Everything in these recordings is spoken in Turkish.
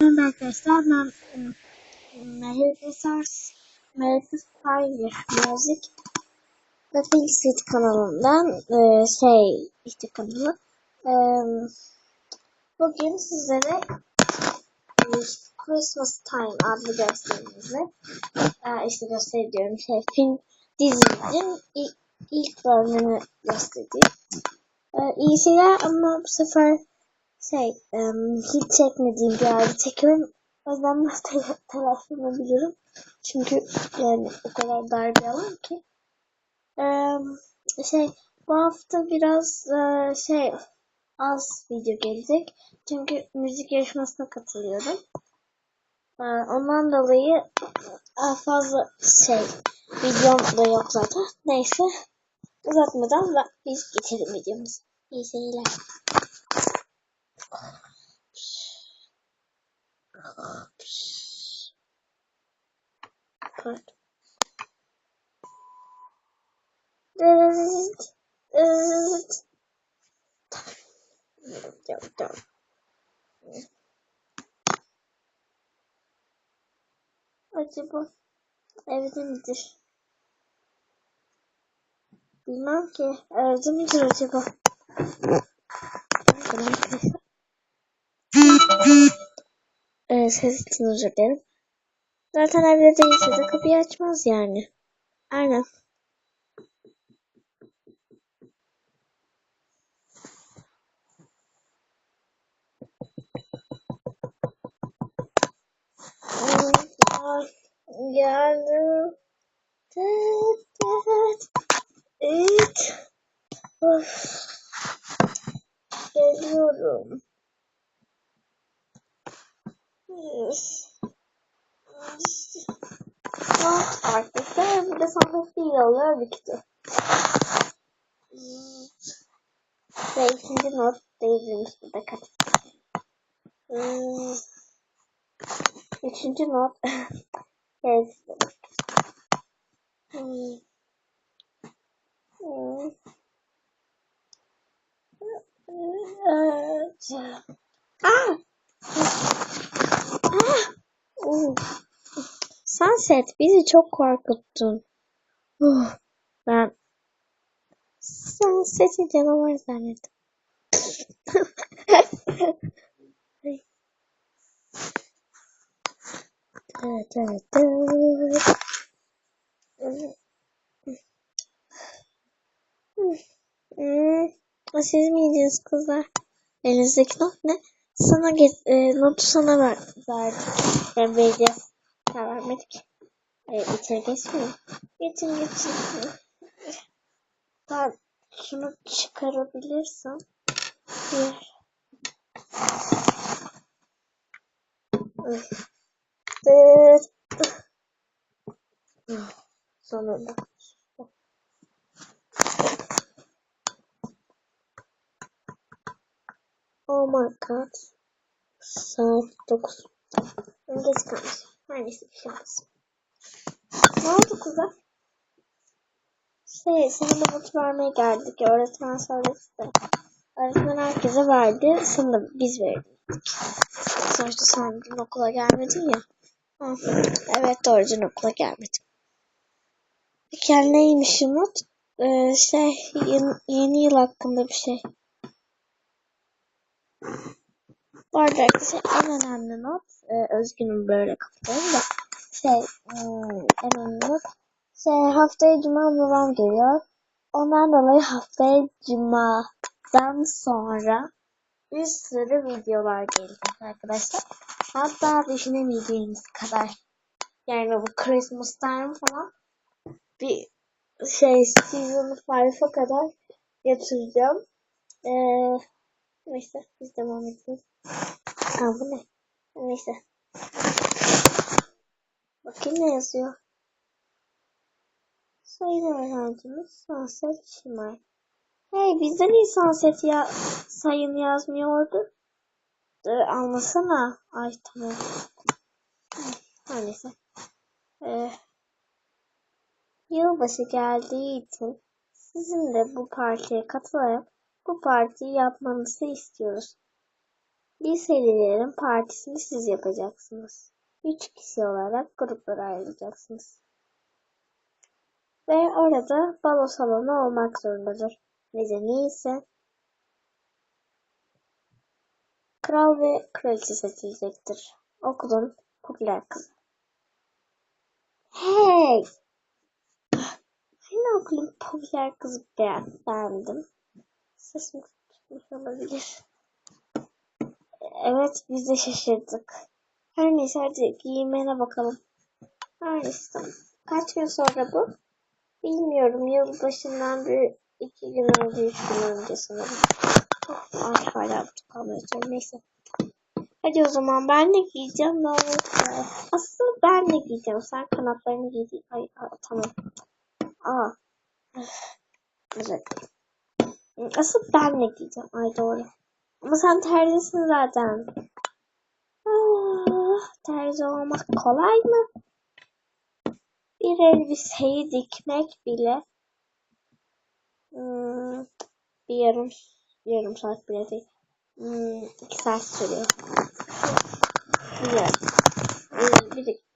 Merhaba arkadaşlar ben Melodisars Melodisars Music ve Felicity kanalından e, şey işte kanalı e, bugün sizlere e, Christmas Time adlı gösterimizle e, işte gösteriyorum şey film dizimizin ilk, ilk bölümünü göstereyim. E, iyi ama bu sefer şey hiç çekmediğim bir yerde çekiyorum. O yüzden te telaşlanabilirim. Çünkü yani o kadar dar bir alan ki. Şey bu hafta biraz uh, şey az video gelecek. Çünkü müzik yarışmasına katılıyorum. Uh, ondan dolayı uh, fazla şey videom da yok zaten. Neyse uzatmadan da biz geçelim videomuzu. İyi seyirler. Pardon. Evet. Evet. Tamam. Acaba evde midir? Bilmem ki. Evde midir acaba? Ee, ses için özür dilerim. Zaten evde değilse de kapıyı açmaz yani. Aynen. Tıt. Evet. Of. Geliyorum. Yes. Ah, arkadaşlar bir de sandık değil oluyor bitti. Ve ikinci not değilmiş burada kat. Hmm. Üçüncü not. Evet. Ah! Ah! Uh. Sunset bizi çok korkuttun. Uh, ben Sunset'i canavar zannettim. siz miydiniz kızlar? Elinizdeki not ne? Sana e, notu sana ver, verdik. Yani vereceğiz. Vermedik. Hayır, içeri geçmiyor. Geçin, geçin. Ben şunu çıkarabilirsem. Bir. Sonunda. Oh my god. Saat 9. Geç kalmış. Her neyse bir şey olmaz. Ne oldu kızlar? Şey, da not vermeye geldik. Öğretmen söyledi de. Öğretmen herkese verdi. Da biz verdik. Sonuçta sen dün okula gelmedin ya. Hı. Evet doğru dün okula gelmedim. Peki yani neymiş not? Ee, şey yeni, yeni yıl hakkında bir şey. Bu arada en önemli not e, Özgün'ün böyle kapatıyorum da şey hmm, en önemli not şey haftaya cuma babam geliyor. Ondan dolayı haftaya cumadan sonra bir sürü videolar gelecek arkadaşlar. Hatta düşünemeyeceğiniz kadar. Yani bu Christmas time falan bir şey season 5'a kadar getireceğim. Ee, neyse biz devam edelim. Aa bu ne? Neyse. Bakayım ne yazıyor. Sayın öğrencimiz Sunset Şimay. Hey bizde niye Sunset ya sayın yazmıyordu? Ee, anlasana. Ay tamam. Her neyse. Ee, yılbaşı geldiği için sizin de bu partiye katılarak bu partiyi yapmanızı istiyoruz. Bir serilerin partisini siz yapacaksınız. Üç kişi olarak gruplara ayrılacaksınız. Ve orada balo salonu olmak zorundadır. Nedeni ise kral ve kraliçe seçilecektir. Okulun popüler kızı. Hey! Aynı okulun popüler kızı beğen- beğendim. Sesim tutmuş olabilir. Evet biz de şaşırdık. Her neyse hadi giyimine bakalım. Her neyse. Kaç gün sonra bu? Bilmiyorum. Yılbaşından bir iki gün önce, üç gün önce sanırım. Ay hala kalmaya çalışıyorum. Neyse. Hadi o zaman ben de giyeceğim. Ne olur. Asıl ben de giyeceğim. Sen kanatlarını giy. Ay, ay tamam. Aa. Evet. Asıl ben de giyeceğim. Ay doğru. Ama sen terzisin zaten. Ah, terzi olmak kolay mı? Bir elbiseyi dikmek bile hmm, bir yarım yarım saat bile değil. Hmm, iki saat sürüyor. Biliyorum. Hmm, bir dakika.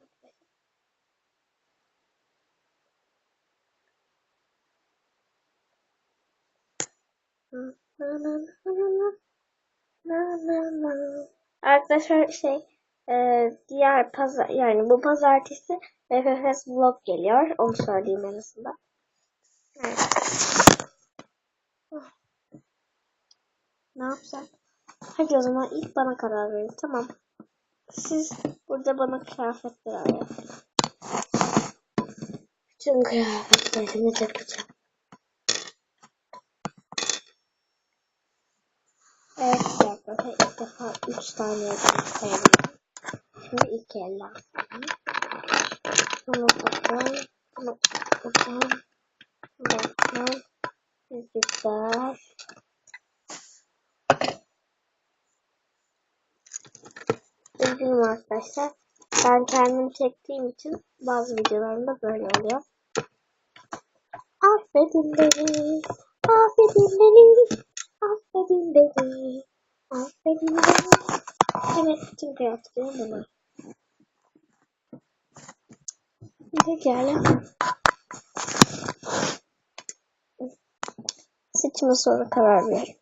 Arkadaşlar şey e, diğer pazar yani bu pazartesi FFS vlog geliyor. Onu söyleyeyim en azından. Ne yapsam? Hadi o zaman ilk bana karar verin. Tamam. Siz burada bana kıyafetler ayarlayın. Bütün kıyafetlerimi takacağım. Evet arkadaşlar ilk defa 3 tane yapıyorum. Şimdi ilk elle atalım. Bunu bakalım. Bunu. Bunu bakalım. Güzel. Üzgünüm arkadaşlar. Ben kendim çektiğim için bazı videolarımda böyle oluyor. Affedin beni. Affedin beni. Affedin beni. Affedin beni. Evet bütün kıyafetlerim bunlar. Pekala. Seçime sonra karar ver.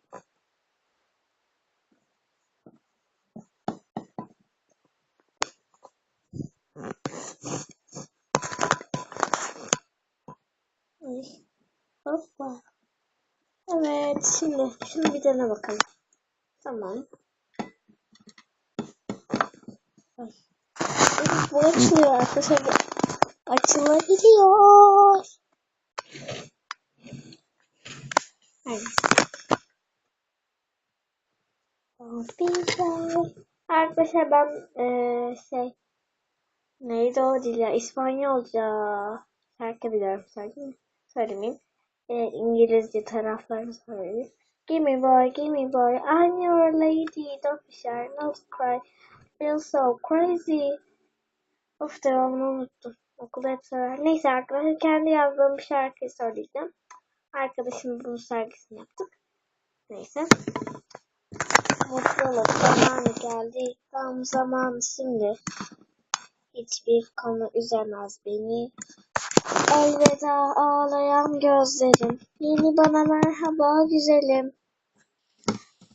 Hoppa. Evet şimdi şunu bir dene bakalım. Tamam. Bu açılıyor arkadaşlar. Açılabiliyor. Evet. Arkadaşlar ben eee şey neydi o dil ya İspanyolca şarkı biliyorum söyleyeyim söylemeyeyim. Eee, İngilizce taraflarını söyleyeyim. Give me boy, give me boy, I'm your lady, don't be shy, not cry, feel so crazy. Of devamını unuttum. Okulda hep söyler. Neyse arkadaşlar kendi yazdığım bir şarkıyı söyleyeceğim. Arkadaşım bunun sergisini yaptık. Neyse. Mutluluk zamanı geldi. Tam zamanı şimdi. Hiçbir konu üzemez beni. Elveda ağlayan gözlerim. Yeni bana merhaba güzelim.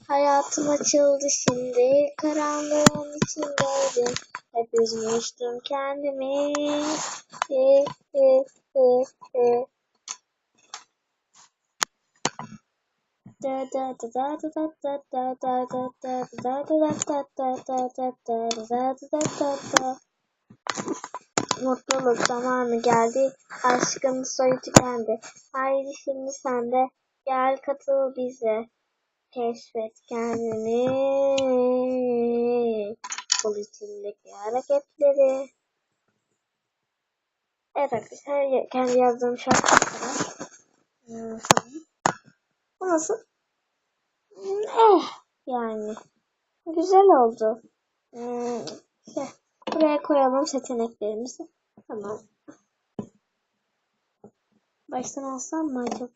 Hayatım açıldı şimdi. Karanlığın içindeydim. Hep üzmüştüm kendimi. He, he, he, he. Da Mutluluk zamanı geldi. Aşkın soyu tükendi. Haydi şimdi sen de gel katıl bize. Keşfet kendini. Bul içindeki hareketleri. Evet arkadaşlar kendi yazdığım şarkı kadar. Hmm. Bu nasıl? Hmm, Eh yani. Güzel oldu. Hmm, şey, buraya koyalım seçeneklerimizi. Tamam. Baştan alsam mı acaba?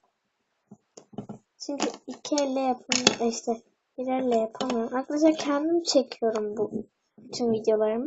Çünkü iki elle yapın işte ilerle yapamıyorum. Arkadaşlar kendim çekiyorum bu bütün videolarımı.